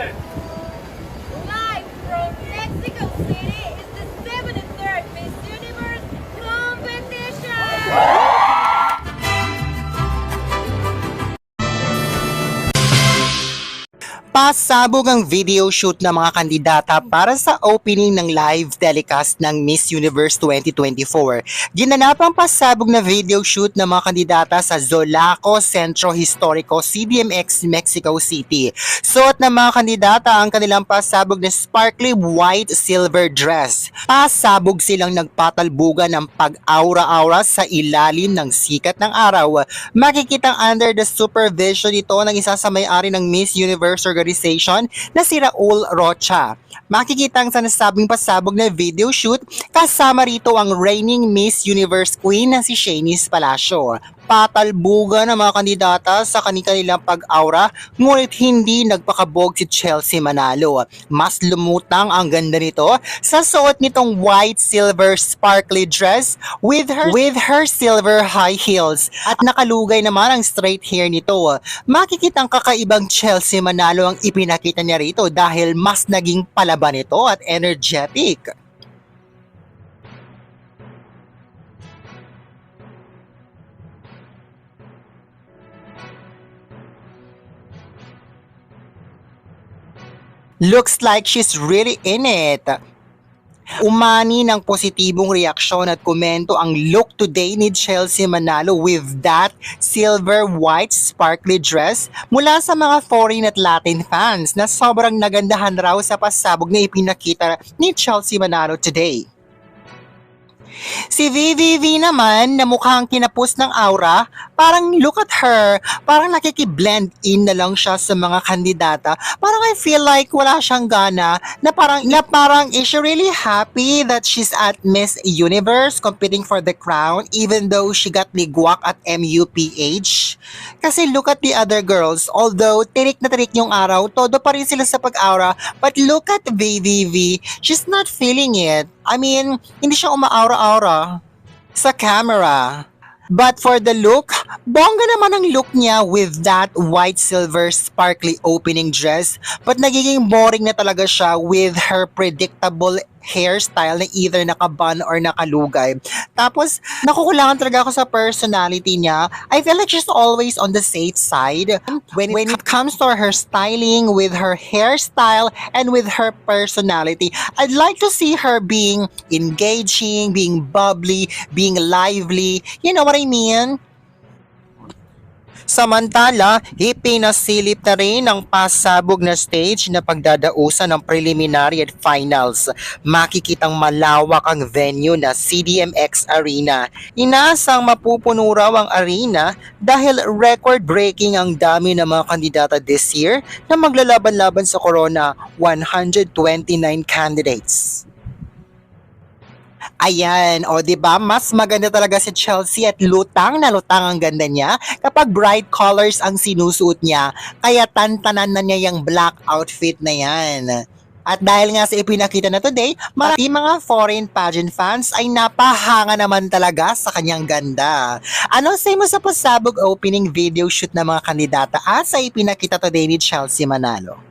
Live Pasabog ang video shoot ng mga kandidata para sa opening ng live telecast ng Miss Universe 2024. Ginanap ang pasabog na video shoot ng mga kandidata sa Zolaco Centro Historico CDMX Mexico City. Suot ng mga kandidata ang kanilang pasabog na sparkly white silver dress. Pasabog silang nagpatalbugan ng pag-aura-aura sa ilalim ng sikat ng araw. Makikitang under the supervision ito ng isa sa may-ari ng Miss Universe organization na si Raul Rocha. Makikita ang sanasabing pasabog na video shoot kasama rito ang reigning Miss Universe Queen na si Shanice Palacio. Patalbugan ng mga kandidata sa kanilang pag-aura ngunit hindi nagpakabog si Chelsea Manalo. Mas lumutang ang ganda nito sa suot nitong white silver sparkly dress with her with her silver high heels at nakalugay naman ang straight hair nito. Makikita ang kakaibang Chelsea Manalo ang ipinakita niya rito dahil mas naging palaban ito at energetic. Looks like she's really in it. Umani ng positibong reaksyon at komento ang look today ni Chelsea Manalo with that silver white sparkly dress mula sa mga foreign at Latin fans na sobrang nagandahan raw sa pasabog na ipinakita ni Chelsea Manalo today. Si VVV naman na mukhang kinapos ng aura, parang look at her, parang nakikiblend in na lang siya sa mga kandidata. Parang I feel like wala siyang gana na parang, na parang is she really happy that she's at Miss Universe competing for the crown even though she got ligwak at MUPH? Kasi look at the other girls, although tirik na tirik yung araw, todo pa rin sila sa pag-aura, but look at VVV, she's not feeling it. I mean, hindi siya umaara-aura sa camera. But for the look, bongga naman ang look niya with that white silver sparkly opening dress. But nagiging boring na talaga siya with her predictable hairstyle na either naka-bun or nakalugay. Tapos, nakukulangan talaga ako sa personality niya. I feel like she's always on the safe side. When, when it comes to her styling, with her hairstyle, and with her personality, I'd like to see her being engaging, being bubbly, being lively. You know what I mean? Samantala, ipinasilip na rin ang pasabog na stage na pagdadausan ng preliminary at finals. Makikitang malawak ang venue na CDMX Arena. Inaasang mapupuno raw ang arena dahil record-breaking ang dami ng mga kandidata this year na maglalaban-laban sa Corona 129 candidates. Ayan, o 'di ba? Mas maganda talaga si Chelsea at lutang na lutang ang ganda niya kapag bright colors ang sinusuot niya. Kaya tantanan na niya yung black outfit na yan. At dahil nga sa ipinakita na today, marami mga foreign pageant fans ay napahanga naman talaga sa kanyang ganda. Ano say mo sa pasabog opening video shoot ng mga kandidata at sa ipinakita today ni Chelsea Manalo?